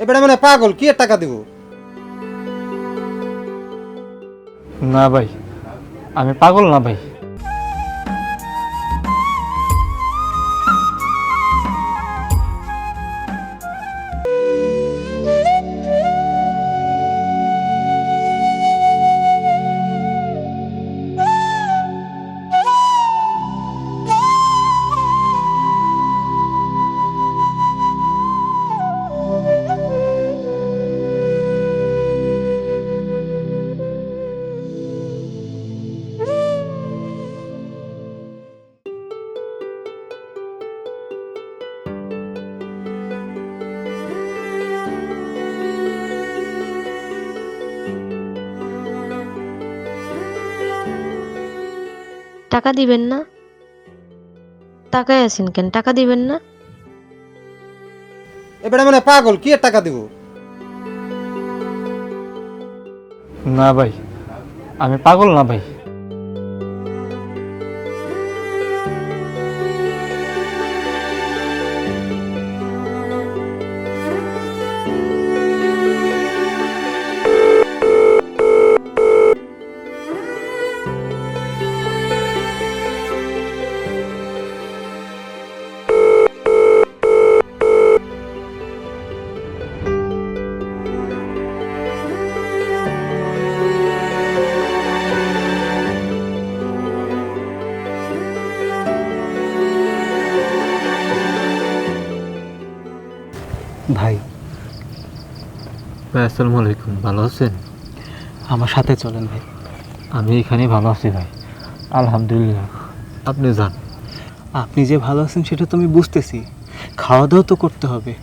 এবারে মানে পাগল কি টাকা দিব? না ভাই আমি পাগল না ভাই। টাকা দিবেন না? টাকায় আছেন কেন? টাকা দিবেন না? এবারে মানে পাগল কি টাকা দিব? না ভাই আমি পাগল না ভাই। ভাই। ভাই আসসালামু আলাইকুম। ভালো আছেন? আমার সাথে চলেন ভাই। আমি এখানে ভালো আছি ভাই। আলহামদুলিল্লাহ। আপনি যান। আপনি যে ভালো আছেন সেটা তো আমি বুঝতেছি। খাওয়া দাওয়া তো করতে হবে।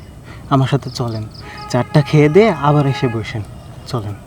আমার সাথে চলেন। চারটা খেয়ে দিয়ে আবার এসে বসেন। চলেন।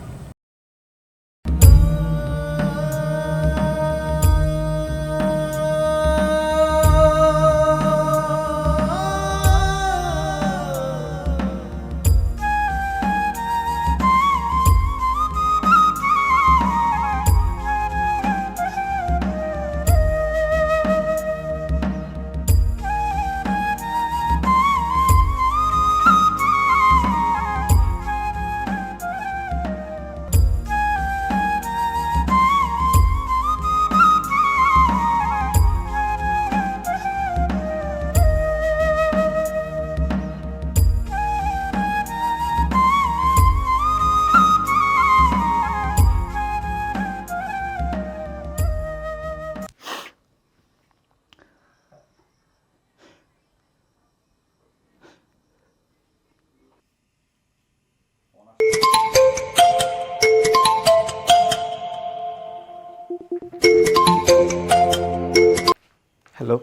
হ্যালো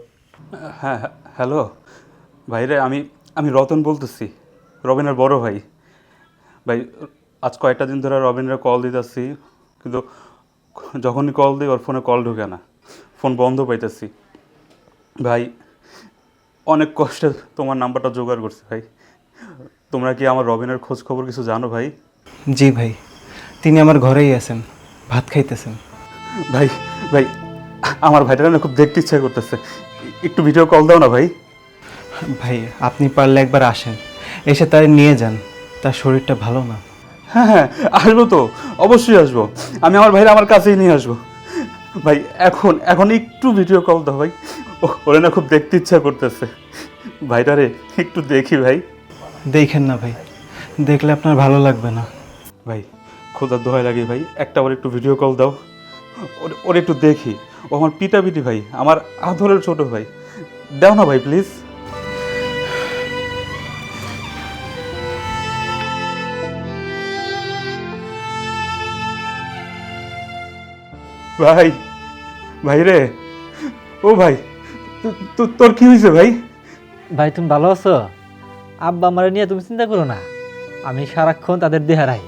হ্যাঁ হ্যাঁ, হ্যালো। ভাইরে আমি আমি রতন বলতেছি রবিনের বড় ভাই। ভাই আজ কয়েকটা দিন ধরে রবিনের কল দিতেছি কিন্তু যখনই কল দিই ওর ফোনে কল ঢুকে না। ফোন বন্ধ পাইতেছি। ভাই অনেক কষ্টে তোমার নাম্বারটা জোগাড় করছি ভাই। তোমরা কি আমার রবিনের খোঁজ খবর কিছু জানো ভাই? জি ভাই। তিনি আমার ঘরেই আছেন ভাত খাইতেছেন। ভাই ভাই আমার ভাইটাকে না খুব দেখতে ইচ্ছা করতেছে। একটু ভিডিও কল দাও না ভাই। ভাই আপনি পারলে একবার আসেন। এসে তাই নিয়ে যান। তার শরীরটা ভালো না। হ্যাঁ হ্যাঁ আসব তো। অবশ্যই আসব। আমি আমার ভাইরা আমার কাছেই নিয়ে আসব। ভাই এখন এখন একটু ভিডিও কল দাও ভাই। ওরে না খুব দেখতে ইচ্ছা করতেছে। ভাইটারে একটু দেখি ভাই। দেখেন না ভাই। দেখলে আপনার ভালো লাগবে না। ভাই খোদার দোহাই লাগে ভাই। একটা আবার একটু ভিডিও কল দাও। ওর- একটু দেখি। ও আমার পিটাপিটি ভাই, আমার আদরের ছোট ভাই। দাও না ভাই প্লিজ ভাই ভাই রে। ও ভাই তোর কি হয়েছে ভাই? ভাই, তুমি ভালো আছো? আব্বা আমার নিয়ে তুমি চিন্তা করো না। আমি সারাক্ষণ তাদের দেহা রাখি।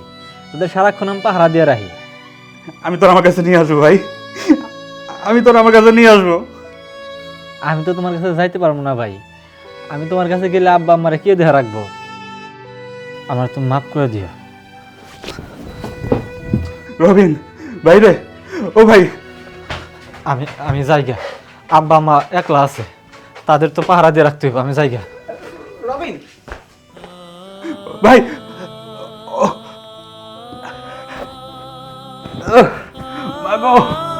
তাদের সারাক্ষণ আমি পাহারা দিয়ে রাখি। আমি তোর আমার কাছে নিয়ে আসব ভাই। আমি তোর আমার কাছে নিয়ে আসব। আমি তো তোমার কাছে যাইতে পারব না ভাই। আমি তোমার কাছে গেলে আব্বা আমারে কে দেহা রাখব? আমার তুমি মাফ করে দিও। রবিন ভাই রে ও ভাই। আমি আমি যাইগা আব্বা আমা একলা আছে। তাদের তো পাহারা দিয়ে রাখতে হবে আমি যাই গা রবিন। ভাই Ah. Ah. Maman.